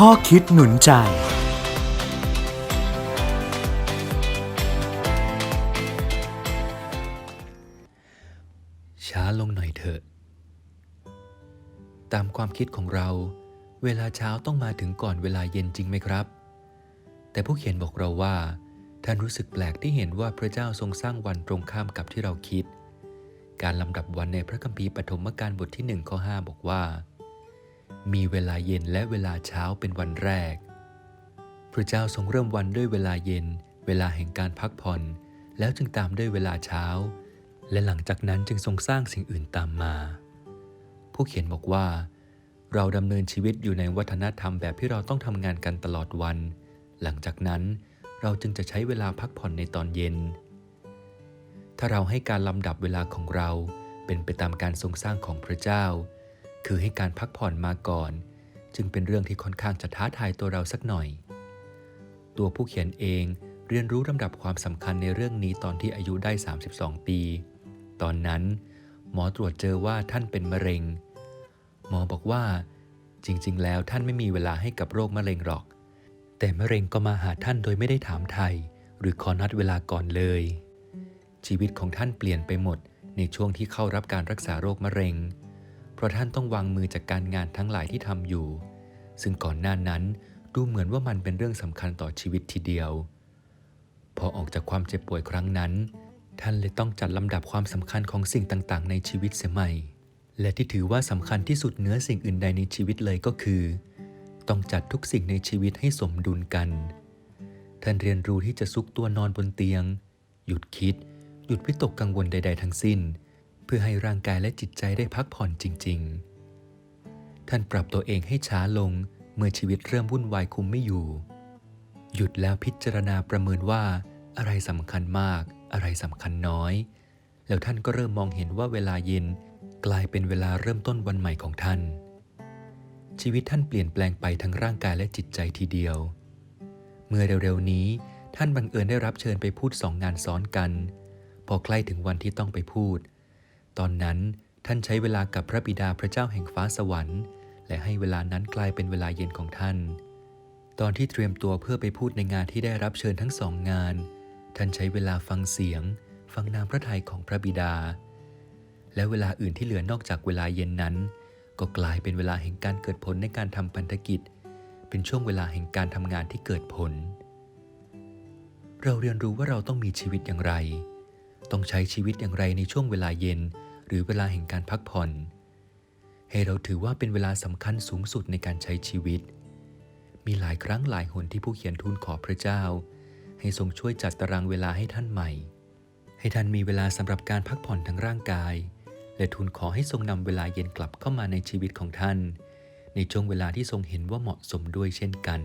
ข้อคิดหนุนใจ ช้าลงหน่อยเถอะ ตามความคิดของเรา เวลาเช้าต้องมาถึงก่อนเวลาเย็นจริงไหมครับ แต่ผู้เขียนบอกเราว่า ท่านรู้สึกแปลกที่เห็นว่าพระเจ้าทรงสร้างวันตรงข้ามกับที่เราคิด การลำดับวันในพระคัมภีร์ปฐมกาลบทที่หนึ่งข้อ5บอกว่า มีเวลาเย็นและเวลาเช้าเป็นวันแรก พระเจ้าทรงเริ่มวันด้วยเวลาเย็น เวลาแห่งการพักผ่อน แล้วจึงตามด้วยเวลาเช้า และหลังจากนั้นจึงทรงสร้างสิ่งอื่นตามมา ผู้เขียนบอกว่า เราดำเนินชีวิตอยู่ในวัฒนธรรมแบบที่เราต้องทำงานกันตลอดวัน หลังจากนั้นเราจึงจะใช้เวลาพักผ่อนในตอนเย็น ถ้าเราให้การลำดับเวลาของเราเป็นไปตามการทรงสร้างของพระเจ้า คือให้การพักผ่อนมาก่อน จึงเป็นเรื่องที่ค่อนข้างจะท้าทายตัวเราสักหน่อย ตัวผู้เขียนเองเรียนรู้ลำดับความสำคัญในเรื่องนี้ตอนที่อายุได้ 32 ปี ตอนนั้น หมอตรวจเจอว่าท่านเป็นมะเร็ง หมอบอกว่า จริง ๆ แล้วท่านไม่มีเวลาให้กับโรคมะเร็งหรอก แต่มะเร็งก็มาหาท่านโดยไม่ได้ถามไทย หรือขอนัดเวลาก่อนเลย ชีวิตของท่านเปลี่ยนไปหมดในช่วงที่เข้ารับการรักษาโรคมะเร็ง ราะท่านต้องวางมือจากการงานทั้งหลายที่ทำอยู่ ซึ่งก่อนหน้านั้นดูเหมือนว่ามันเป็นเรื่องสำคัญต่อชีวิตทีเดียว พอออกจากความเจ็บป่วยครั้งนั้น ท่านเลยต้องจัดลำดับความสำคัญของสิ่งต่างๆ ในชีวิตเสียใหม่ และที่ถือว่าสำคัญที่สุดเหนือสิ่งอื่นใดในชีวิตเลยก็คือ ต้องจัดทุกสิ่งในชีวิตให้สมดุลกัน ท่านเรียนรู้ที่จะซุกตัวนอนบนเตียง หยุดคิด หยุดวิตกกังวลใด ๆ ทั้งสิ้น เพื่อให้ร่างกายและจิตใจได้พักผ่อนจริง ๆ ท่านปรับตัวเองให้ช้าลงเมื่อชีวิตเริ่มวุ่นวายคุมไม่อยู่ หยุดแล้วพิจารณาประเมินว่าอะไรสำคัญมาก อะไรสำคัญน้อย แล้วท่านก็เริ่มมองเห็นว่าเวลาเย็นกลายเป็นเวลาเริ่มต้นวันใหม่ของท่าน ชีวิตท่านเปลี่ยนแปลงไปทั้งร่างกายและจิตใจทีเดียว เมื่อเร็วๆนี้ท่านบังเอิญได้รับเชิญไปพูดสองงานซ้อนกัน พอใกล้ถึงวันที่ต้องไปพูด ตอนนั้นท่านใช้เวลากับพระบิดาพระเจ้าแห่งฟ้าสวรรค์ และให้เวลานั้นกลายเป็นเวลาเย็นของท่าน ตอนที่เตรียมตัวเพื่อไปพูดในงานที่ได้รับเชิญทั้งสองงาน ท่านใช้เวลาฟังเสียง ฟังนามพระทัยของพระบิดา และเวลาอื่นที่เหลือนอกจากเวลาเย็นนั้น ก็กลายเป็นเวลาแห่งการเกิดผลในการทำพันธกิจ เป็นช่วงเวลาแห่งการทำงานที่เกิดผล เราเรียนรู้ว่าเราต้องมีชีวิตอย่างไร ต้องใช้ชีวิตอย่างไรในช่วงเวลาเย็น หรือเวลาแห่งการพักผ่อน ให้เราถือว่าเป็นเวลาสำคัญสูงสุดในการใช้ชีวิต มีหลายครั้งหลายหนที่ผู้เขียนทูลขอพระเจ้า ให้ทรงช่วยจัดตารางเวลาให้ท่านใหม่ ให้ท่านมีเวลาสำหรับการพักผ่อนทั้งร่างกาย และทูลขอให้ทรงนำเวลาเย็นกลับเข้ามาในชีวิตของท่าน ในช่วงเวลาที่ทรงเห็นว่าเหมาะสมด้วยเช่นกัน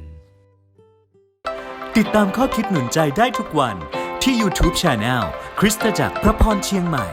ติดตามข้อคิดหนุนใจได้ทุกวัน ที่ YouTube Channel คริสตจักรพระพรเชียงใหม่